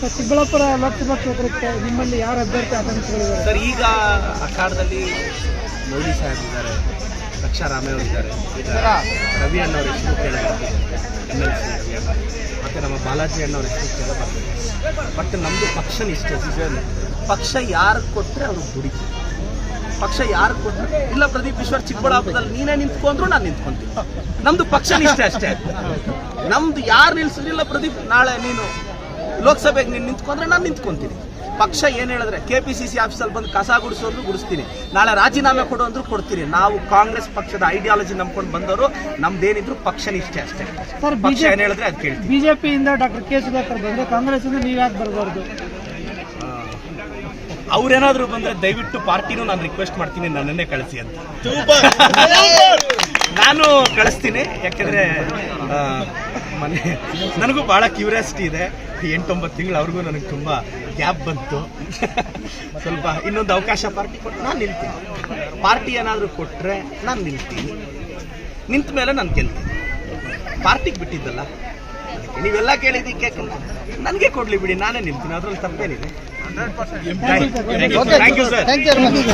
ಚಿಕ್ಕಬಳ್ಳಾಪುರ ಲೋಕಸಭಾ ಕ್ಷೇತ್ರಕ್ಕೆ ನಿಮ್ಮಲ್ಲಿ ಯಾರು ಅಭ್ಯರ್ಥಿ ಆಕಾಂಕ್ಷಿಗಳಿದ್ದಾರೆ? ಸರ್, ಈಗ ಅಖಾಡದಲ್ಲಿ ಮೋದಿ ಸಾಹೇಬ್ ಇದ್ದಾರೆ ಲಕ್ಷ ರಾಮೇವ್ ಇದ್ದಾರೆ ರವಿ ಅಣ್ಣವ್ರ ಹೆಸರು ಕೇಳಬಾರ್ದು ಎಂ ಎಲ್ ಸಿ ರವಿ ಅಣ್ಣ. ಮತ್ತು ನಮ್ಮ ಬಾಲಾಜಿ ಅಣ್ಣವ್ರ ಹೆಸರು ಕೇಳಬಾರ್ದು ಬಟ್ ನಮ್ಮದು ಪಕ್ಷ ನಿಷ್ಠೆ. ಪಕ್ಷ ಯಾರು ಕೊಟ್ಟರೆ ಅವರು ಗುಡಿ ಪಕ್ಷ ಯಾರು ಕೊಟ್ಟರೆ ಇಲ್ಲ ಪ್ರದೀಪ್ ಈಶ್ವರ್ ಚಿಕ್ಕಬಳ್ಳಾಪುರದಲ್ಲಿ ನೀನೇ ನಿಂತ್ಕೊಂಡ್ರು, ನಾನು ನಿಂತ್ಕೊಂತೀನಿ. ನಮ್ಮದು ಪಕ್ಷ ನಿಷ್ಠೆ ಅಷ್ಟೇ. ನಮ್ದು ಯಾರು ನಿಲ್ಸಿದ್ರಿಲ್ಲ ಪ್ರದೀಪ್ ನಾಳೆ ನೀನು ಲೋಕಸಭೆಗೆ ನೀನು ನಿಂತ್ಕೊಂಡ್ರೆ ನಾನು ನಿಂತ್ಕೊಂತೀನಿ. ಪಕ್ಷ ಏನು ಹೇಳಿದ್ರೆ ಕೆ ಪಿ ಸಿ ಸಿ ಆಫೀಸಲ್ಲಿ ಬಂದು ಕಸ ಗುಡಿಸೋದ್ರು ಗುಡಿಸ್ತೀನಿ. ನಾಳೆ ರಾಜೀನಾಮೆ ಕೊಡು ಅಂದ್ರೂ ಕೊಡ್ತೀನಿ. ನಾವು ಕಾಂಗ್ರೆಸ್ ಪಕ್ಷದ ಐಡಿಯಾಲಜಿ ನಂಬ್ಕೊಂಡು ಬಂದವರು ನಮ್ದೇನಿದ್ರು ಪಕ್ಷ ನಿಷ್ಠೆ ಅಷ್ಟೇ. ಸರ್ ಪಕ್ಷ ಬಿಜೆಪಿ ಏನು ಹೇಳಿದ್ರೆ ಅದು ಕೇಳಿ ಬಿಜೆಪಿಯಿಂದ ಡಾಕ್ಟರ್ ಕೆ ಸುಧಾಕರ್ ಬಂದ್ರೆ ಕಾಂಗ್ರೆಸ್ ಇಂದ ನೀವು ಯಾಕೆ ಬರಬಾರ್ದು? ಅವ್ರೇನಾದ್ರೂ ಬಂದ್ರೆ ದಯವಿಟ್ಟು ಪಾರ್ಟಿನೂ ನಾನು ರಿಕ್ವೆಸ್ಟ್ ಮಾಡ್ತೀನಿ ನನ್ನನ್ನೇ ಕಳಿಸಿ ಅಂತ. ನಾನು ಕಳಿಸ್ತೀನಿ ಯಾಕೆಂದ್ರೆ ಮನೆ ನನಗೂ ಬಹಳ ಕ್ಯೂರಿಯಾಸಿಟಿ ಇದೆ. ಎಂಟೊಂಬತ್ತು ತಿಂಗಳು ಅವ್ರಿಗೂ ನನಗೆ ತುಂಬ ಗ್ಯಾಪ್ ಬಂತು. ಸ್ವಲ್ಪ ಇನ್ನೊಂದು ಅವಕಾಶ ಪಾರ್ಟಿ ಕೊಟ್ಟು ನಾನು ನಿಲ್ತೀನಿ. ಪಾರ್ಟಿ ಏನಾದರೂ ಕೊಟ್ಟರೆ ನಾನು ನಿಲ್ತೀನಿ. ನಿಂತ ಮೇಲೆ ನಾನು ಗೆಲ್ತೀನಿ. ಪಾರ್ಟಿಗೆ ಬಿಟ್ಟಿದ್ದಲ್ಲ ನೀವೆಲ್ಲ ಕೇಳಿದ್ದಕ್ಕೆ ನನಗೆ ಕೊಡ್ಲಿ ಬಿಡಿ ನಾನೇ ನಿಲ್ತೀನಿ ಅದ್ರಲ್ಲಿ ತಪ್ಪೇನಿದೆ. Thank you sir thank you